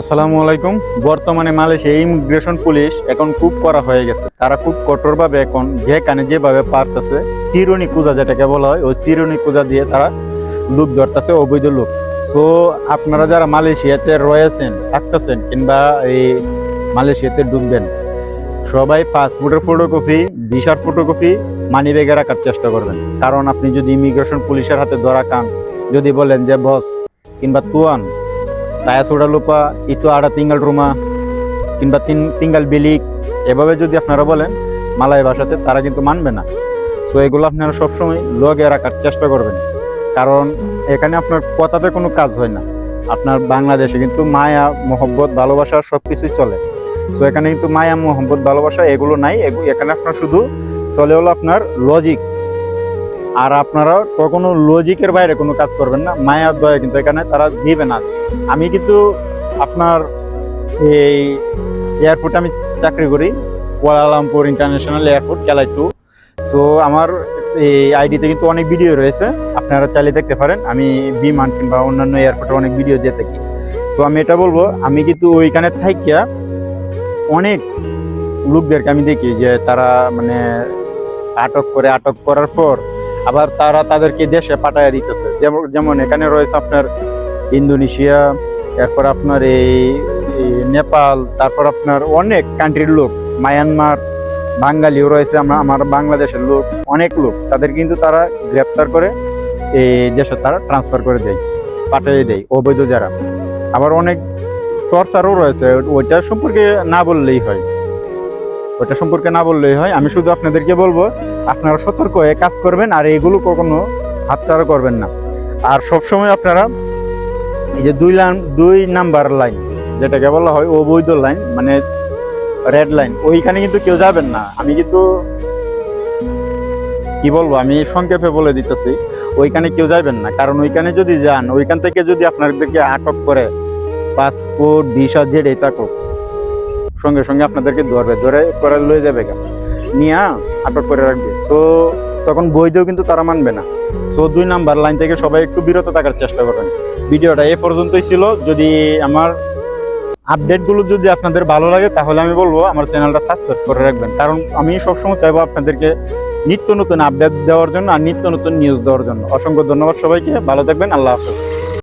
আসসালামু আলাইকুম। বর্তমানে মালয়েশিয়া ইমিগ্রেশন পুলিশ এখন খুব করা হয়ে গেছে। তারা খুব কঠোরভাবে এখন যেখানে যেভাবে পারতেছে, চিরুনি কুজা যেটাকে বলা হয়, ওই চিরুনি কুজা দিয়ে তারা লোক ধরতেছে, অবৈধ লোক সো আপনারা যারা মালয়েশিয়াতে রয়েছেন, থাকতেছেন, কিংবা এই মালয়েশিয়াতে ডুববেন, সবাই পাসপোর্টের ফটোকপি ভিসার ফটোকপি মানি ব্যাগে রাখার চেষ্টা করবেন। কারণ আপনি যদি ইমিগ্রেশন পুলিশের হাতে ধরা খান, যদি বলেন যে, বস কিংবা তুয়ান saya sudah lupa itu ada tinggal rumah কিংবা তিন তিঙ্গাল বিলিক, এভাবে যদি আপনারা বলেন মালয় ভাষাতে, তারা কিন্তু মানবে না। সো এগুলো আপনারা সবসময় লগে রাখার চেষ্টা করবেন। কারণ এখানে আপনার কথাতে কোনো কাজ হয় না। আপনার বাংলাদেশে কিন্তু মায়া, মোহব্বত, ভালোবাসা সব কিছুই চলে। সো এখানে কিন্তু মায়া, মোহব্বত, ভালোবাসা এগুলো নাই। এখানে আপনার শুধু চলে হলো আপনার লজিক আর আপনারা কখনো লজিকের বাইরে কোনো কাজ করবেন না, মায়ার দয়া কিন্তু এখানে তারা দিবে না। আমি কিন্তু আপনার এই এয়ারপোর্টে আমি চাকরি করি, কুয়ালালামপুর ইন্টারন্যাশনাল এয়ারপোর্ট কেলাই টু সো আমার এই আইডিতে কিন্তু অনেক ভিডিও রয়েছে, আপনারা চাইলে দেখতে পারেন। আমি বিমান কিংবা অন্যান্য এয়ারপোর্টে অনেক ভিডিও দিয়ে থাকি। সো আমি এটা বলব, আমি কিন্তু ওইখানে থাইকিয়া অনেক লোকদেরকে আমি দেখি যে তারা মানে আটক করে, আটক করার পর আবার তারা তাদেরকে দেশে পাঠাইয়া দিতেছে। যেমন এখানে রয়েছে আপনার ইন্দোনেশিয়া, এরপর আপনার এই নেপাল, তারপর আপনার অনেক কান্ট্রির লোক মায়ানমার বাঙালিও রয়েছে, আমরা আমার বাংলাদেশের লোক, অনেক লোক। তাদের কিন্তু তারা গ্রেপ্তার করে এই দেশে তারা ট্রান্সফার করে দেয়, পাঠিয়ে দেয়, অবৈধ যারা। আবার অনেক টর্চারও রয়েছে, ওইটা সম্পর্কে না বললেই হয়। ওইটা সম্পর্কে না বললেই হয়। আমি শুধু আপনাদেরকে বলব, আপনারা সতর্ক হয়ে কাজ করবেন আর এগুলো কখনো হাতছাড়া করবেন না। আর সবসময় আপনারা এই যে দুই লাইন, দুই নাম্বার লাইন যেটাকে বলা হয় অবৈধ লাইন মানে রেড লাইন, ওইখানে কিন্তু কেউ যাবেন না। আমি কিন্তু কি বলব, আমি সংক্ষেপে বলে দিতেছি, ওইখানে কেউ যাবেন না। কারণ ওইখানে যদি যান, ওইখান থেকে যদি আপনাদেরকে আটক করে, পাসপোর্ট, ভিসা, যেটাই থাকুক সঙ্গে সঙ্গে আপনাদেরকে ধরবে ধরে করে লয়ে যাবে গা। নিয়ে আটক করে রাখবে। সো তখন বই বৈধও কিন্তু তারা মানবে না। সো দুই নাম্বার লাইন থেকে সবাই একটু বিরত থাকার চেষ্টা করবেন। ভিডিওটা এ পর্যন্তই ছিল। যদি আমার আপডেটগুলো যদি আপনাদের ভালো লাগে, তাহলে আমি বলব আমার চ্যানেলটা সাবস্ক্রাইব করে রাখবেন। কারণ আমি সবসময় চাইব আপনাদেরকে নিত্য নতুন আপডেট দেওয়ার জন্য আর নিত্য নতুন নিউজ দেওয়ার জন্য। অসংখ্য ধন্যবাদ সবাইকে। ভালো থাকবেন। আল্লাহ হাফেজ।